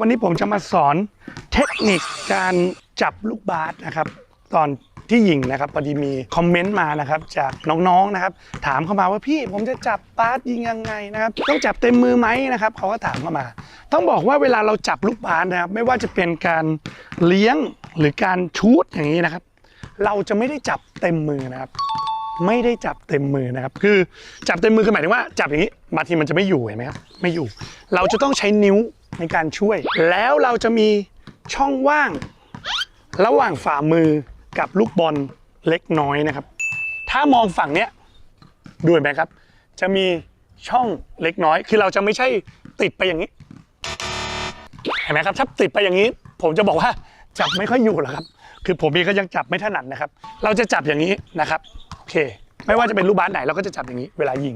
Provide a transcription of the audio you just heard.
วันนี้ผมจะมาสอนเทคนิคการจับลูกบาสนะครับ ตอนที่ยิงนะครับพอดีมีคอมเมนต์มานะครับจากน้องๆนะครับ ถามเข้ามาว่าพี่ผมจะจับบาสยิงยังไงนะครับ ต้องจับเต็มมือไหมนะครับเขาก็ถามเข้ามา ต้องบอกว่าเวลาเราจับลูกบาสนะครับ ไม่ว่าจะเป็นการเลี้ยงหรือการชูตอย่างนี้นะครับ เราจะไม่ได้จับเต็มมือนะครับ ไม่ได้จับเต็มมือนะครับ คือจับเต็มมือคือหมายถึงว่าจับอย่างนี้บางทีมันจะไม่อยู่เห็นไหมครับไม่อยู่ เราจะต้องใช้นิ้ว ในการช่วย แล้วเราจะมีช่องว่าง ระหว่างฝ่ามือกับลูกบอลเล็กน้อยนะครับ ถ้ามองฝั่งเนี้ยดูเห็นไหมครับ จะมีช่องเล็กน้อย คือเราจะไม่ใช่ติดไปอย่างนี้ เห็นไหมครับถ้าติดไปอย่างนี้ ผมจะบอกว่าจับไม่ค่อยอยู่หรอกครับ คือผมเองก็ยังจับไม่ถนัดนะครับ เราจะจับอย่างนี้นะครับ โอเค ไม่ว่าจะเป็นลูกบาสไหนเราก็จะจับอย่างนี้ เวลายิง